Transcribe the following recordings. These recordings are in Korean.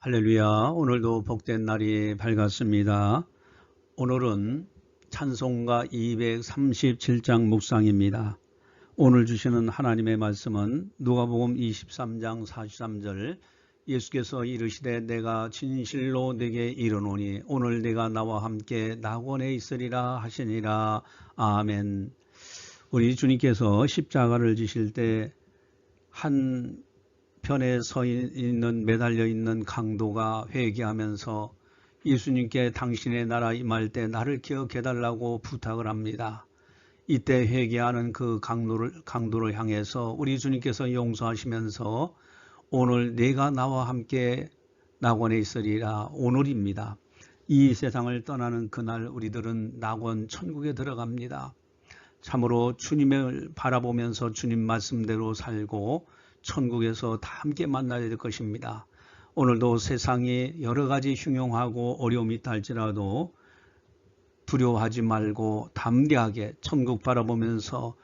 할렐루야. 오늘도 복된 날이 밝았습니다. 오늘은 찬송가 237장 묵상입니다. 오늘 주시는 하나님의 말씀은 누가복음 23장 43절 예수께서 이르시되 내가 진실로 내게 이르노니 오늘 내가 나와 함께 낙원에 있으리라 하시니라. 아멘. 우리 주님께서 십자가를 지실 때한 편에 서 있는 매달려 있는 강도가 회개하면서 예수님께 당신의 나라 임할 때 나를 기억해 달라고 부탁을 합니다. 이때 회개하는 그 강도를 강도를 향해서 우리 주님께서 용서하시면서 오늘 내가 나와 함께 낙원에 있으리라 오늘입니다. 이 세상을 떠나는 그날 우리들은 낙원 천국에 들어갑니다. 참으로 주님을 바라보면서 주님 말씀대로 살고 천국에서 다 함께 만나야 될 것입니다. 오늘도 세상이 여러 가지 흉용하고 어려움이 있다 할지라도 두려워하지 말고 담대하게 천국 바라보면서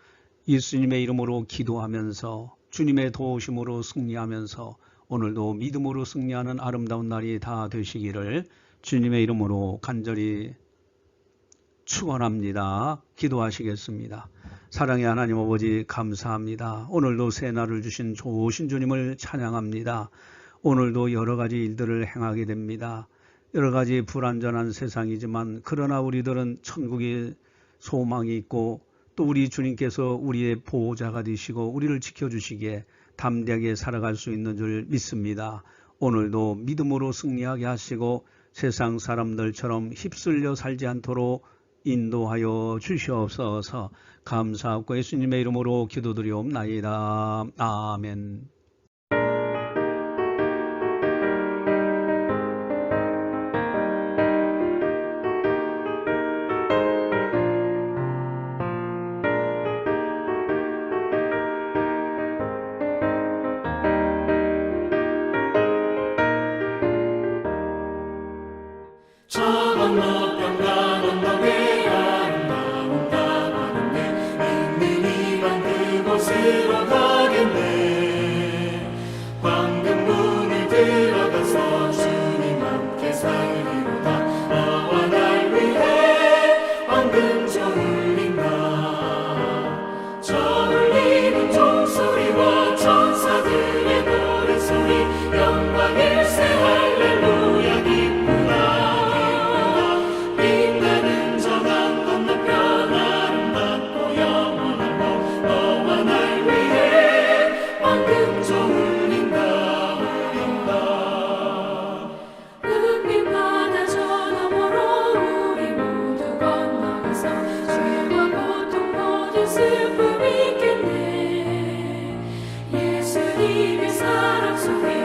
예수님의 이름으로 기도하면서 주님의 도우심으로 승리하면서 오늘도 믿음으로 승리하는 아름다운 날이 다 되시기를 주님의 이름으로 간절히 축원합니다. 기도하시겠습니다. 사랑의 하나님 아버지 감사합니다. 오늘도 새 날을 주신 좋으신 주님을 찬양합니다. 오늘도 여러 가지 일들을 행하게 됩니다. 여러 가지 불완전한 세상이지만 그러나 우리들은 천국의 소망이 있고 또 우리 주님께서 우리의 보호자가 되시고 우리를 지켜주시기에 담대하게 살아갈 수 있는 줄 믿습니다. 오늘도 믿음으로 승리하게 하시고 세상 사람들처럼 휩쓸려 살지 않도록 인도하여 주시옵소서 감사하고 예수님의 이름으로 기도드리옵나이다. 아멘. 저건 너 I'm not Sophia.